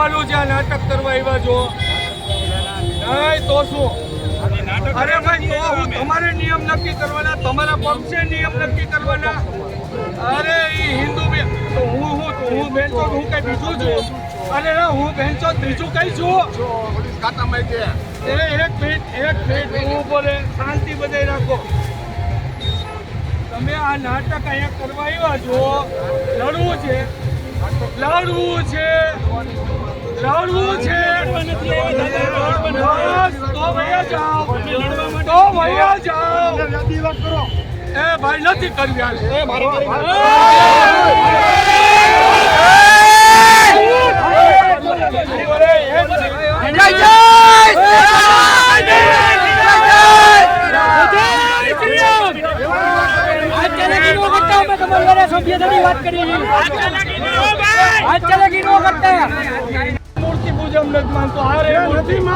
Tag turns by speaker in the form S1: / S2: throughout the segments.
S1: કહેવાનું છે, આ નાટક કરવા આવ્યા છો. નહીં તો શું? અરે ભાઈ, તો હું તમારે નિયમ નક્કી કરવાના, તમારા પક્ષે નિયમ નક્કી કરવાના. અરે, ઈ હિન્દુ બે તો હું હું હું બેન તો હું કઈ બીજું છું? અરે, હું બેન તો બીજું કઈ છું? એ, એક મિનિટ એક મિનિટ, હું બોલે શાંતિ બધાય રાખો. તમે આ નાટક અહીંયા કરવા આવ્યા છો? લડવું છે. લડવું છે લડવું છે તો વયા જાઓ તો વયા જાઓ એ ભાઈ નથી કરવી હાલે મિનિટ. મૂર્તિ પૂજન નથી માનતો હારે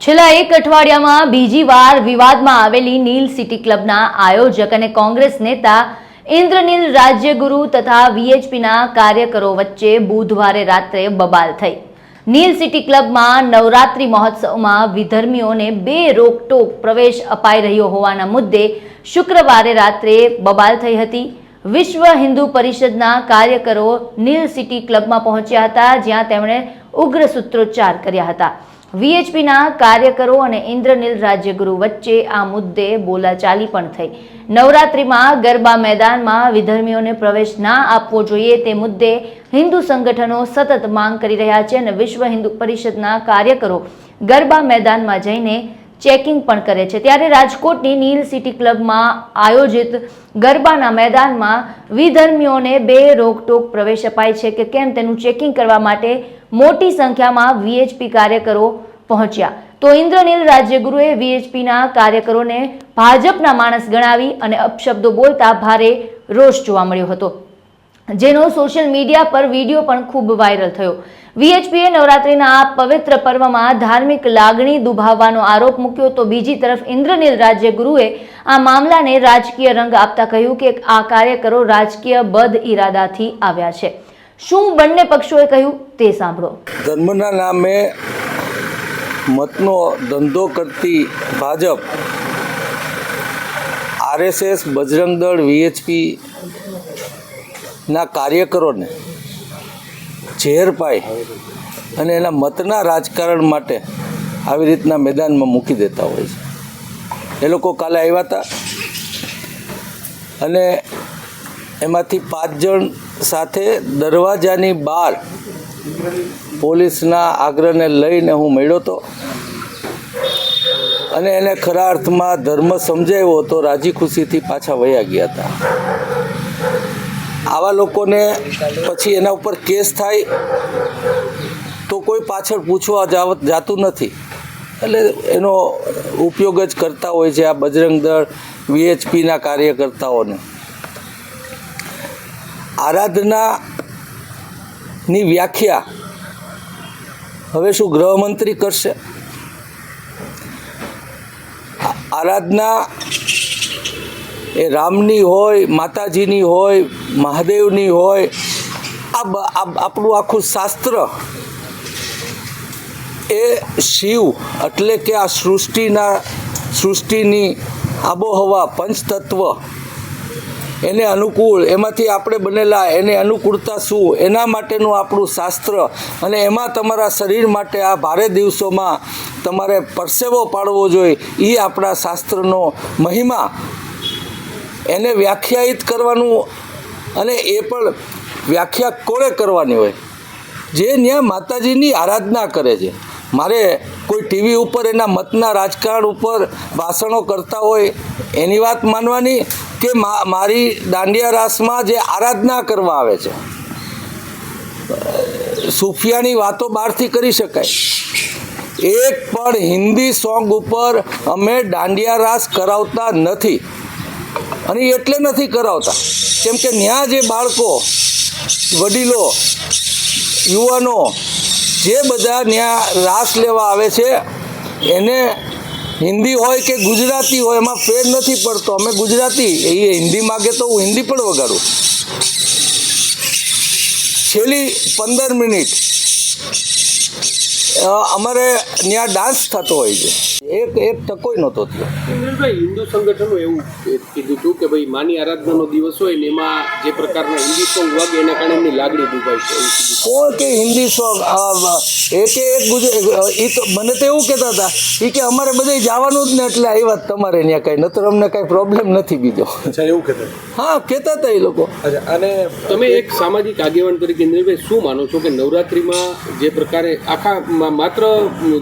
S2: છેલ્લા એક અઠવાડિયામાં બીજી વાર વિવાદમાં આવેલી નીલ સિટી ક્લબના આયોજક અને કોંગ્રેસ નેતા ઇન્દ્રનીલ રાજ્યગુરુ તથા વીએચપીના કાર્યકરો વચ્ચે બુધવારે રાત્રે બબાલ થઈ. નીલ સિટી ક્લબમાં નવરાત્રિ મહોત્સવમાં વિધર્મીઓને બે રોકટોક પ્રવેશ અપાઈ રહ્યો હોવાના મુદ્દે શુક્રવારે રાત્રે બબાલ થઈ હતી. વિશ્વ હિન્દુ પરિષદના કાર્યકરો નીલ સિટી ક્લબમાં પહોંચ્યા હતા, જ્યાં તેમણે ઉગ્ર સૂત્રોચ્ચાર કર્યા હતા. વીએચપીના કાર્યકરો અને ઇન્દ્રનીલ રાજ્યગુરુ વચ્ચે આ મુદ્દે બોલાચાલી પણ થઈ. નવરાત્રિમાં ગરબા મેદાનમાં વિધર્મીઓને પ્રવેશ ના આપવો જોઈએ તે મુદ્દે હિન્દુ સંગઠનો સતત માંગ કરી રહ્યા છે અને વિશ્વ હિન્દુ પરિષદના કાર્યકરો ગરબા મેદાનમાં જઈને ચેકિંગ પણ કરે છે. ત્યારે રાજકોટની નીલ સિટી ક્લબમાં આયોજિત ગરબાના મેદાનમાં વિધર્મીઓને બે રોકટોક પ્રવેશ અપાય છે કે કેમ તેનું ચેકિંગ કરવા માટે મોટી સંખ્યામાં વીએચપી કાર્યકરો પહોંચ્યા. તો ઇન્દ્રનીલ રાજ્યગુરુએ વીએચપીના કાર્યકરોને ભાજપના માણસ ગણાવી અને અપશબ્દો બોલતા ભારે રોષ જોવા મળ્યો હતો. જેનો સોશિયલ મીડિયા પર વીડિયો પણ ખૂબ વાયરલ થયો. વીએચપીએ નવરાત્રિના આ પવિત્ર પર્વમાં ધાર્મિક લાગણી દુભાવવાનો આરોપ મૂક્યો તો બીજી તરફ ઇન્દ્રનીલ રાજ્યગુરુએ આ મામલાને રાજકીય રંગ આપતા કહ્યું કે આ કાર્યકરો રાજકીય બદ ઇરાદાથી આવ્યા છે. શું બંને પક્ષોએ કહ્યું તે સાંભળો.
S3: ધર્મના નામે મતનો ધંધો કરતી ભાજપ, આરએસએસ, બજરંગ દળ વીએચપી ના કાર્યકરોને ઝેર પાઈ અને એના મતના રાજકારણ માટે આવી રીતના મેદાનમાં મૂકી દેતા હોય છે. એ લોકો કાલે આવ્યા હતા અને એમાંથી પાંચ જણ સાથે દરવાજાની બહાર પોલીસના આગ્રહને લઈને હું મળ્યો હતો. અને એને ખરા અર્થમાં ધર્મ સમજાવ્યો તો રાજી ખુશીથી પાછા વયા ગયા હતા. આવા લોકોને પછી એના ઉપર કેસ થાય તો કોઈ પાછળ પૂછવા જાવ, જાતું નથી. એટલે એનો ઉપયોગ જ કરતા હોય છે આ બજરંગ દળ વીએચપીના કાર્યકર્તાઓને. આરાધનાની વ્યાખ્યા હવે શું ગૃહમંત્રી કરશે? આરાધના એ રામની હોય, માતાજીની હોય, મહાદેવની હોય, આ આપણું આખું શાસ્ત્ર એ શિવ એટલે કે આ સૃષ્ટિના, સૃષ્ટિની આબોહવા, પંચતત્વ એને અનુકૂળ, એમાંથી આપણે બનેલા એને અનુકૂળતા શું? એના માટેનું આપણું શાસ્ત્ર અને એમાં તમારા શરીર માટે આ ભારે દિવસોમાં તમારે પરસેવો પાડવો જોઈએ એ આપણા શાસ્ત્રનો મહિમા. એને વ્યાખ્યાયિત કરવાનું અને એ પણ વ્યાખ્યા કોણે કરવાની હોય? જે ત્યાં માતાજીની આરાધના કરે છે. મારે કોઈ ટીવી ઉપર એના મતના રાજકારણ ઉપર ભાષણો કરતા હોય, એની વાત માનવાની કે મારી દાંડિયા રાસમાં જે આરાધના કરવા આવે છે, સુફિયાની વાતો બહારથી કરી શકાય. એક પણ હિન્દી સોંગ ઉપર અમે દાંડિયા રાસ કરાવતા નથી. અને એટલે નથી કરાવતા. કેમ કે ત્યાં જે બાળકો, વડીલો, યુવાનો જે બધા ત્યાં રાસ લેવા આવે છે, એને હિન્દી હોય કે ગુજરાતી હોય, એમાં ફેર નથી પડતો. અમે ગુજરાતી, એ હિન્દી માગે તો હું હિન્દી પણ વગાડું. છેલ્લી પંદર મિનિટ. અમારે ત્યાં ડાન્સ થતો હોય છે. એક એક ટકોય નહોતો થયો.
S4: હિન્દુ સંગઠનો એવું કીધું હતું કે ભાઈ માની આરાધનાનો દિવસ હોય ને એમાં જે પ્રકારના હિન્દી સોંગ વાગે એના કારણે એમની લાગણી દુભાય છે
S3: કોણ કે હિન્દી સોંગ એક એક ગુજરાત એ તો મને તો એવું કહેતા હતા એ કે અમારે બધે જવાનું જ ને એટલે આવ્યા વાત તમારે ત્યાં કાંઈ નતર અમને કાંઈ પ્રોબ્લેમ નથી બીજો.
S5: અચ્છા એવું કહેતા
S3: હા કહેતા હતા એ લોકો.
S5: અને
S4: તમે એક સામાજિક આગેવાન તરીકે ઇન્દ્રભાઈ શું માનો છો કે નવરાત્રિમાં જે પ્રકારે આખા માત્ર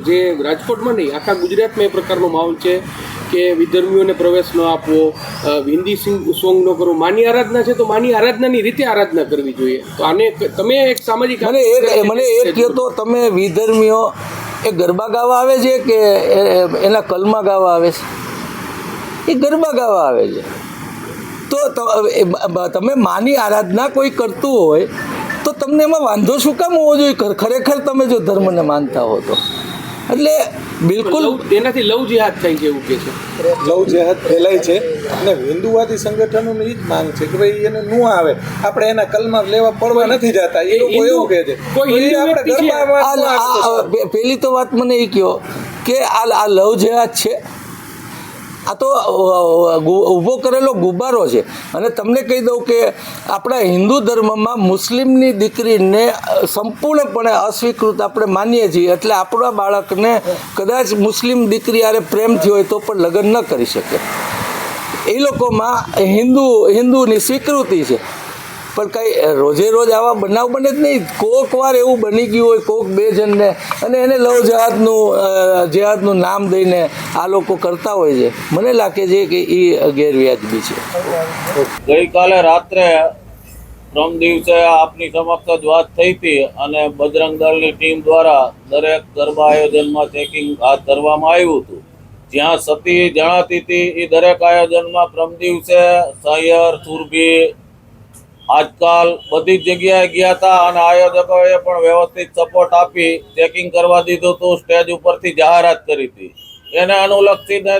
S4: જે રાજકોટમાં નહીં આખા ગુજરાતમાં એ પ્રકારનો માહોલ છે કે વિધર્મીઓને પ્રવેશ ન આપવો હિન્દી સિંગ- ન કરવો માની આરાધના છે તો માની આરાધનાની રીતે આરાધના કરવી જોઈએ. તો આને તમે એક સામાજિક
S3: મને એક મને એક કહો તો તમે વિધર્મીઓ એ ગરબા ગાવા આવે છે કે એ- એ- એના કલમા ગાવા આવે છે? એ ગરબા ગાવા આવે છે. તો એ તમે માની આરાધના કોઈ કરતું હોય તમને એમાં વાંધો શું કામ હોવો જોઈએ? ખર- ખરેખર તમે જો ધર્મને માનતા હો તો. એટલે બિલકુલ
S4: તેનાથી લવ જેહાદ થાય છે એવું કે છે.
S5: લવ જેહાદ ફેલાય છે અને હિન્દુવાદી સંગઠનોની જ માંગ છે કે ભાઈ એને ન આવે. આપણે એના કલમા લેવા પડવા નથી જતા. એ લોકો એવું કહે છે.
S3: પેલી તો વાત મને એ કહો કે આ આ લવ જેહાદ છે. આ તો ઊભો કરેલો ગુબ્બારો છે. અને તમને કહી દઉં કે આપણા હિન્દુ ધર્મમાં મુસ્લિમની દીકરીને સંપૂર્ણપણે અસ્વીકૃત આપણે માનીએ છીએ. એટલે આપણા બાળકને કદાચ મુસ્લિમ દીકરી આરે પ્રેમથી હોય તો પણ લગ્ન ન કરી શકે. એ લોકોમાં હિન્દુ, હિન્દુની સ્વીકૃતિ છે. પણ કંઈ રોજે રોજ આવા બનાવ બને જ નહીં. કોક વાર એવું બની ગયું હોય કોક બે જણને. અને એને લવ જહાદનું અ, જહાદનું નામ દઈને આ લોકો કરતા હોય છે. મને લાગે છે કે એ ગેરવ્યાજબી છે.
S6: ગઈકાલે રાત્રે પ્રમ દિવસે આપની સમક્ષ જ વાત થઈ હતી અને બજરંગ દળની ટીમ દ્વારા દરેક ગરબા આયોજનમાં ચેકિંગ હાથ ધરવામાં આવ્યું હતું. જ્યાં સતી જણાતી હતી એ દરેક આયોજનમાં પ્રમ દિવસે સૈયર સુરભી આજકાલ બધી જગ્યાએ ગયા હતા અને આયોજકોએ પણ વ્યવસ્થિત સપોર્ટ આપી ચેકિંગ કરવા દીધું હતું સ્ટેજ ઉપરથી જાહેરાત કરી હતી એને અનુલક્ષીને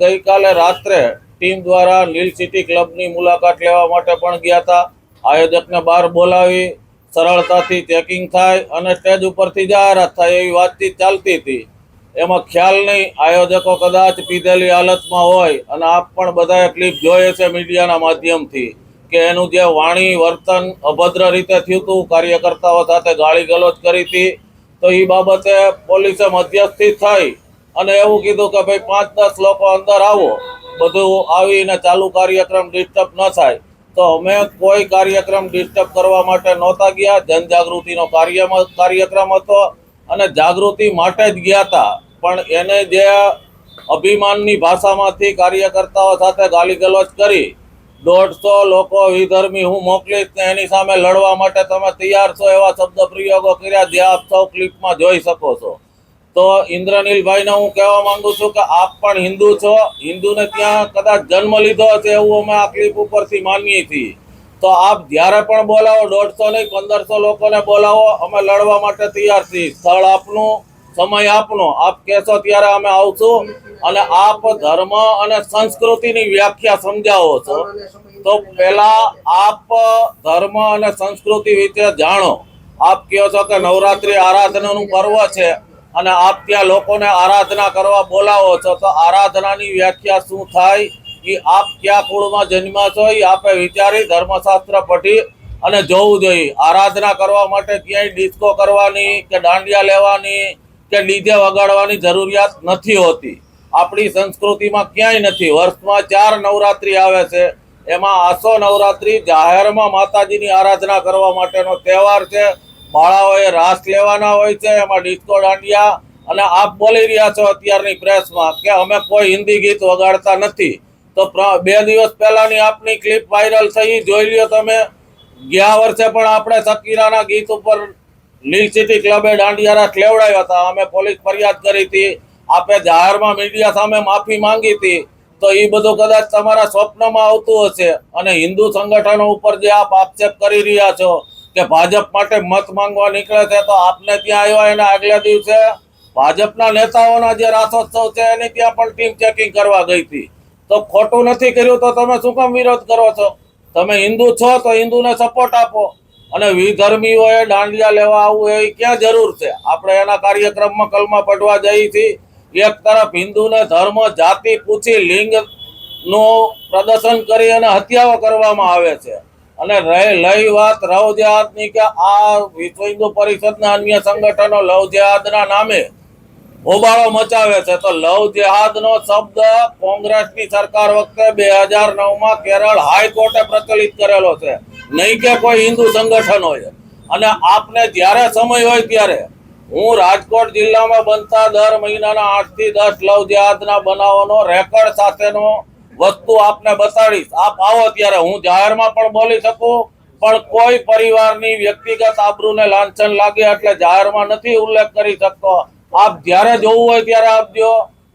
S6: ગઈકાલે રાત્રે ટીમ દ્વારા લીલ સિટી ક્લબની મુલાકાત લેવા માટે પણ ગયા હતા આયોજકને બહાર બોલાવી, સરળતાથી ચેકિંગ થાય અને સ્ટેજ ઉપરથી જાહેરાત થાય એવી વાતચીત ચાલતી હતી. એમાં ખ્યાલ નહીં, આયોજકો કદાચ પીધેલી હાલતમાં હોય અને આપ પણ બધાએ ક્લિપ જોઈએ છે મીડિયાના માધ્યમથી. કે એનું જે વાણી, વર્તન અભદ્ર રીતે થયું હતું કાર્યકર્તાઓ સાથે ગાળી ગલોચ કરી હતી, તો એ બાબતે પોલીસે મધ્યસ્થી થઈ અને એવું કીધું કે ભાઈ પાંચ દસ લોકો અંદર આવો, બધું આવીને ચાલુ કાર્યક્રમ ડિસ્ટર્બ ન થાય. તો અમે કોઈ કાર્યક્રમ ડિસ્ટર્બ કરવા માટે નહોતા ગયા. જનજાગૃતિનો કાર્ય કાર્યક્રમ હતો અને જાગૃતિ માટે જ ગયા હતા પણ એને જે અભિમાનની ભાષામાંથી કાર્યકર્તાઓ સાથે ગાલી ગલોચ કરી દોઢસો લોકો વિધર્મી હું મોકલીશ ને એની સામે લડવા માટે તમે તૈયાર છો એવા શબ્દ પ્રયોગો કર્યા જે આપ સૌ ક્લિપમાં જોઈ શકો છો. તો ઇન્દ્રનીલભાઈને હું કહેવા માંગુ છું કે આપ પણ હિન્દુ છો, હિન્દુને ત્યાં કદાચ જન્મ લીધો હશે એવું અમે આ ક્લિપ ઉપરથી માનીએ છીએ. તો આપ જ્યારે પણ બોલાવો, દોઢસો નહીં, પંદરસો લોકોને બોલાવો, અમે લડવા માટે તૈયાર છીએ. સ્થળ આપનું સમય આપનો. આપ કહેશો ત્યારે અમે આવશું અને આપ ધર્મ અને સંસ્કૃતિની વ્યાખ્યા સમજાવો છો. તો પહેલા આપ ધર્મ અને સંસ્કૃતિ વિશે જાણો. આપ કહો છો કે નવરાત્રી આરાધનાનું પર્વ છે અને આપ ત્યાં લોકોને આરાધના કરવા બોલાવો છો. તો આરાધનાની વ્યાખ્યા શું થાય? એ આપ ક્યાં કુળમાં જન્મ્યા છો? એ આપે વિચારી ધર્મશાસ્ત્ર પઢી અને જોવું જોઈએ. આરાધના કરવા માટે ક્યાંય ડિસ્કો કરવાની કે દાંડિયા લેવાની કે ડીજે વગાડવાની જરૂરિયાત નથી હોતી. આપણી સંસ્કૃતિમાં ક્યાંય નથી. વર્ષમાં ચાર નવરાત્રી આવે છે. એમાં આસો નવરાત્રી જાહેરમાં માતાજીની આરાધના કરવા માટેનો તહેવાર છે. બાળાઓએ રાસ લેવાના હોય છે. એમાં ડિસ્કો દાંડિયા અને આપ બોલી રહ્યા છો અત્યારની પ્રેસમાં કે અમે કોઈ હિન્દી ગીત વગાડતા નથી. તો બે દિવસ પહેલાની આપની ક્લિપ વાયરલ થઈ. જોઈ લ્યો તમે. ગયા વર્ષે પણ આપણે સકીરાના ગીત ઉપર લીલ સિટી ક્લબે દાંડિયારા રાસ હતા. અમે પોલીસ ફરિયાદ કરી હતી. આપે જાહેરમાં મીડિયા સામે માફી માંગી હતી. તો એ બધું કદાચ તમારા સ્વપ્નમાં આવતું હશે. અને હિન્દુ સંગઠનો ઉપર જે આપ આક્ષેપ કરી રહ્યા છો કે ભાજપ માટે મત માંગવા નીકળે છે, તો આપને ત્યાં આવ્યા એના આગલા દિવસે ભાજપના નેતાઓના જે રાસોત્સવ છે, એની ત્યાં પણ ટીમ ચેકિંગ કરવા ગઈ હતી. તો ખોટું નથી કર્યું, તો તમે શું કામ વિરોધ કરો છો? તમે હિન્દુ છો, તો હિન્દુને સપોર્ટ આપો. અને વિધર્મીઓએ દાંડિયા લેવા આવવું એ ક્યાં જરૂર છે? આપણે એના કાર્યક્રમમાં કલમા પડવા જઈ છીએ એક તરફ હિન્દુને ધર્મ, જાતિ પૂછી લિંગનું પ્રદર્શન કરી અને હત્યાઓ કરવામાં આવે છે. અને રહી, લઈ, વાત લવ કે આ વિશ્વ હિન્દુ પરિષદના અન્ય સંગઠનો લવ જેહાદના નામે હોબાળો મચાવે છે. તો લવ જેહાદનો શબ્દ કોંગ્રેસની સરકાર વખતે બે હજાર નવમાં કેરળ હાઈકોર્ટે પ્રચલિત કરેલો છે. નહીં કે કોઈ હિન્દુ સંગઠનોએ અને આપને જ્યારે સમય હોય ત્યારે હું રાજકોટ જિલ્લામાં બનતા દર મહિનાના આઠથી દસ લવ જેહાદના બનાવોનો રેકોર્ડ સાથેનો વસ્તુ આપને બતાડીશ. આપ આવો ત્યારે. હું જાહેરમાં પણ બોલી શકું, પણ કોઈ પરિવારની વ્યક્તિગત આબરૂને લાંછન લાગે એટલે જાહેરમાં નથી ઉલ્લેખ કરી શકતો. આપ જ્યારે જોવું હોય ત્યારે આપજો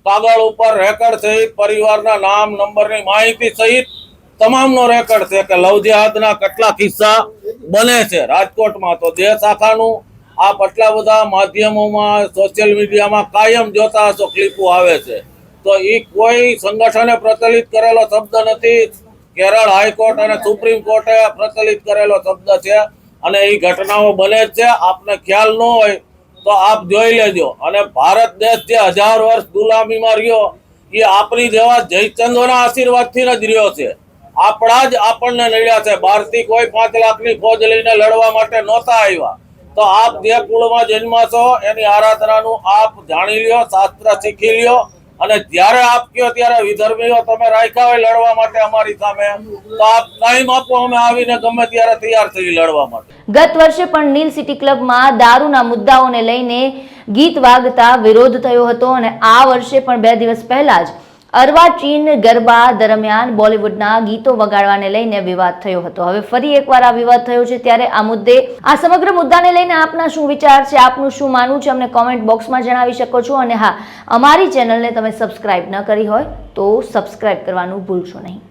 S6: કાગળ ઉપર રેકર્ડ સહિત પરિવારના નામ, નંબરની માહિતી સહિત તમામનો રેકર્ડ છે કે લવજેહાદના કેટલા કિસ્સા બને છે. રાજકોટમાં તો જે શાખાનું આપ આટલા બધા માધ્યમોમાં સોશિયલ મીડિયામાં કાયમ જોતા હશો ક્લિપો આવે છે. તો એ કોઈ સંગઠને પ્રચલિત કરેલો શબ્દ નથી. કેરળ હાઈકોર્ટ અને સુપ્રીમ કોર્ટે પ્રચલિત કરેલો શબ્દ છે અને એ ઘટનાઓ બને જ છે. આપને ખ્યાલ ન હોય તો આપ જોઈ લેજો. અને ભારત દેશ જે હજાર વર્ષ ગુલામીમાં રહ્યો, એ આપણી જેવા જયચંદોના આશીર્વાદથી જ રહ્યો છે. આપણા જ આપણને નડ્યા છે. બહારથી કોઈ પાંચ લાખની ફોજ લઈને લડવા માટે નહોતા આવ્યા. તો આપ જે કુળમાં જન્મા છો એની આરાધનાનું આપ જાણી લ્યો, શાસ્ત્ર શીખી લ્યો અને જ્યારે આપ કયો ત્યારે વિધર્મીઓ તમે રાખ્યા હોય લડવા માટે અમારી સામે તો આપ ટાઈમ આપો, અમે આવીને ગમે ત્યારે તૈયાર થઈ લડવા માટે.
S2: ગત વર્ષે પણ નીલ સિટી ક્લબમાં દારૂના મુદ્દાઓને લઈને ગીત વાગતા વિરોધ થયો હતો અને આ વર્ષે પણ બે દિવસ પહેલા જ અર્વાચીન ગરબા દરમિયાન બોલિવૂડના ગીતો વગાડવાને લઈને વિવાદ થયો હતો. હવે ફરી એકવાર આ વિવાદ થયો છે ત્યારે આ મુદ્દે, આ સમગ્ર મુદ્દાને લઈને આપના શું વિચાર છે? આપનું શું માનવું છે? અમને કોમેન્ટ બોક્સમાં જણાવી શકો છો. અને હા, અમારી ચેનલને તમે સબસ્ક્રાઇબ ન કરી હોય તો સબસ્ક્રાઇબ કરવાનું ભૂલશો નહીં.